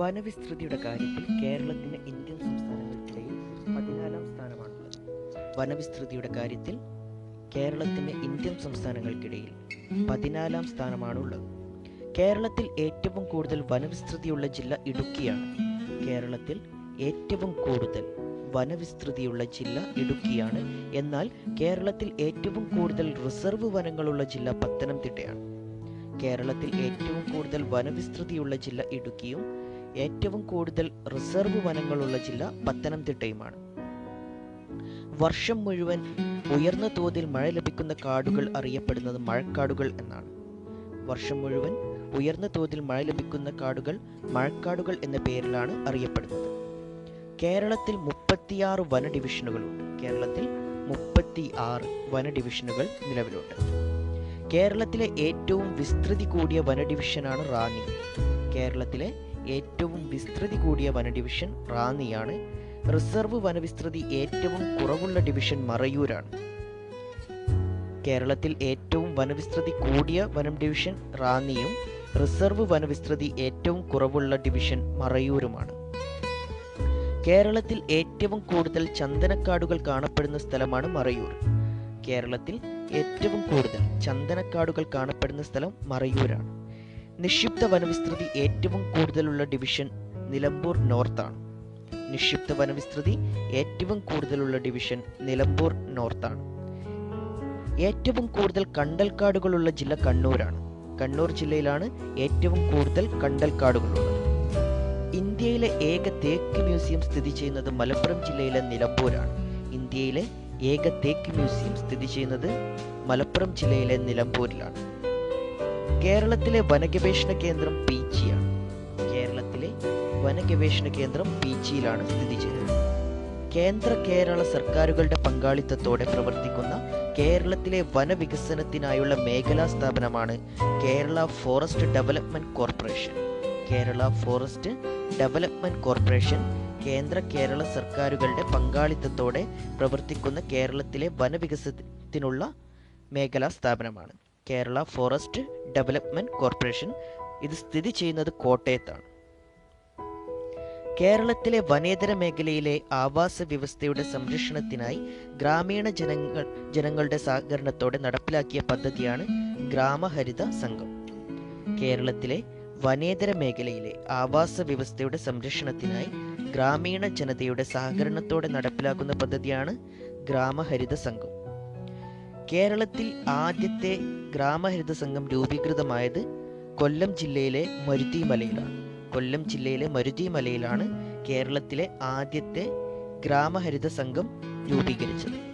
വനവിസ്തൃതിയുടെ കാര്യത്തിൽ കേരളത്തിന് ഇന്ത്യൻ സംസ്ഥാനങ്ങൾക്കിടയിൽ പതിനാലാം സ്ഥാനമാണുള്ളത്. വനവിസ്തൃതിയുടെ കാര്യത്തിൽ കേരളത്തിന് ഇന്ത്യൻ സംസ്ഥാനങ്ങൾക്കിടയിൽ പതിനാലാം സ്ഥാനമാണുള്ളത്. കേരളത്തിൽ ഏറ്റവും കൂടുതൽ വനവിസ്തൃതിയുള്ള ജില്ല ഇടുക്കിയാണ്. കേരളത്തിൽ ഏറ്റവും കൂടുതൽ വനവിസ്തൃതിയുള്ള ജില്ല ഇടുക്കിയാണ്. എന്നാൽ കേരളത്തിൽ ഏറ്റവും കൂടുതൽ റിസർവ് വനങ്ങളുള്ള ജില്ല പത്തനംതിട്ടയാണ്. കേരളത്തിൽ ഏറ്റവും കൂടുതൽ വനവിസ്തൃതിയുള്ള ജില്ല ഇടുക്കിയും ഏറ്റവും കൂടുതൽ റിസർവ് വനങ്ങളുള്ള ജില്ല പത്തനംതിട്ടയുമാണ്. വർഷം മുഴുവൻ ഉയർന്ന തോതിൽ മഴ ലഭിക്കുന്ന കാടുകൾ അറിയപ്പെടുന്നത് മഴക്കാടുകൾ എന്നാണ്. വർഷം മുഴുവൻ ഉയർന്ന തോതിൽ മഴ ലഭിക്കുന്ന കാടുകൾ മഴക്കാടുകൾ എന്ന പേരിലാണ് അറിയപ്പെടുന്നത്. കേരളത്തിൽ മുപ്പത്തിയാറ് വന ഡിവിഷനുകളുണ്ട്. കേരളത്തിൽ മുപ്പത്തി ആറ് വന ഡിവിഷനുകൾ നിലവിലുണ്ട്. കേരളത്തിലെ ഏറ്റവും വിസ്തൃതി കൂടിയ വന ഡിവിഷനാണ് റാന്നി. കേരളത്തിലെ ഏറ്റവും വിസ്തൃതി കൂടിയ വന ഡിവിഷൻ റാന്നിയാണ്. റിസർവ് വനവിസ്തൃതി ഏറ്റവും കുറവുള്ള ഡിവിഷൻ മറയൂരാണ്. കേരളത്തിൽ ഏറ്റവും വനവിസ്തൃതി കൂടിയ വനം ഡിവിഷൻ റാന്നിയും റിസർവ് വനവിസ്തൃതി ഏറ്റവും കുറവുള്ള ഡിവിഷൻ മറയൂരുമാണ്. കേരളത്തിൽ ഏറ്റവും കൂടുതൽ ചന്ദനക്കാടുകൾ കാണപ്പെടുന്ന സ്ഥലമാണ് മറയൂർ. കേരളത്തിൽ ഏറ്റവും കൂടുതൽ ചന്ദനക്കാടുകൾ കാണപ്പെടുന്ന സ്ഥലം മറയൂരാണ്. നിക്ഷിപ്ത വനവിസ്തൃതി ഏറ്റവും കൂടുതലുള്ള ഡിവിഷൻ നിലമ്പൂർ നോർത്താണ്. നിക്ഷിപ്ത വനവിസ്തൃതി ഏറ്റവും കൂടുതലുള്ള ഡിവിഷൻ നിലമ്പൂർ നോർത്താണ്. ഏറ്റവും കൂടുതൽ കണ്ടൽക്കാടുകളുള്ള ജില്ല കണ്ണൂരാണ്. കണ്ണൂർ ജില്ലയിലാണ് ഏറ്റവും കൂടുതൽ കണ്ടൽക്കാടുകളുള്ളത്. ഇന്ത്യയിലെ ഏക തേക്ക് മ്യൂസിയം സ്ഥിതി ചെയ്യുന്നത് മലപ്പുറം ജില്ലയിലെ നിലമ്പൂരാണ്. ഇന്ത്യയിലെ ഏക തേക്ക് മ്യൂസിയം സ്ഥിതി ചെയ്യുന്നത് മലപ്പുറം ജില്ലയിലെ നിലമ്പൂരിലാണ്. കേരളത്തിലെ വനഗവേഷണ കേന്ദ്രം പീച്ചിയാണ് കേരളത്തിലെ വനഗവേഷണ കേന്ദ്രം പീച്ചിയിലാണ് സ്ഥിതി ചെയ്യുന്നത്. കേന്ദ്ര കേരള സർക്കാരുകളുടെ പങ്കാളിത്തത്തോടെ പ്രവർത്തിക്കുന്ന കേരളത്തിലെ വനവികസനത്തിനായുള്ള മേഖലാ സ്ഥാപനമാണ് Kerala forest development corporation. Kerala forest development corporation കേന്ദ്ര കേരള സർക്കാരുകളുടെ പങ്കാളിത്തത്തോടെ പ്രവർത്തിക്കുന്ന കേരളത്തിലെ വനവികസനത്തിനുള്ള മേഖലാ സ്ഥാപനമാണ്. കേരള ഫോറസ്റ്റ് ഡെവലപ്മെന്റ് കോർപ്പറേഷൻ ഇത് സ്ഥിതി ചെയ്യുന്നത് കോട്ടയത്താണ്. കേരളത്തിലെ വനേതര മേഖലയിലെ ആവാസ വ്യവസ്ഥയുടെ സംരക്ഷണത്തിനായി ഗ്രാമീണ ജനങ്ങൾ ജനങ്ങളുടെ സഹകരണത്തോടെ നടപ്പിലാക്കിയ പദ്ധതിയാണ് ഗ്രാമഹരിത സംഘം. കേരളത്തിലെ വനേതര മേഖലയിലെ ആവാസ വ്യവസ്ഥയുടെ സംരക്ഷണത്തിനായി ഗ്രാമീണ ജനതയുടെ സഹകരണത്തോടെ നടപ്പിലാക്കുന്ന പദ്ധതിയാണ് ഗ്രാമഹരിത സംഘം. കേരളത്തിൽ ആദ്യത്തെ ഗ്രാമഹരിത സംഘം രൂപീകൃതമായത് കൊല്ലം ജില്ലയിലെ മരുതിമലയിലാണ് കൊല്ലം ജില്ലയിലെ മരുതിമലയിലാണ് കേരളത്തിലെ ആദ്യത്തെ ഗ്രാമഹരിത സംഘം രൂപീകരിച്ചത്.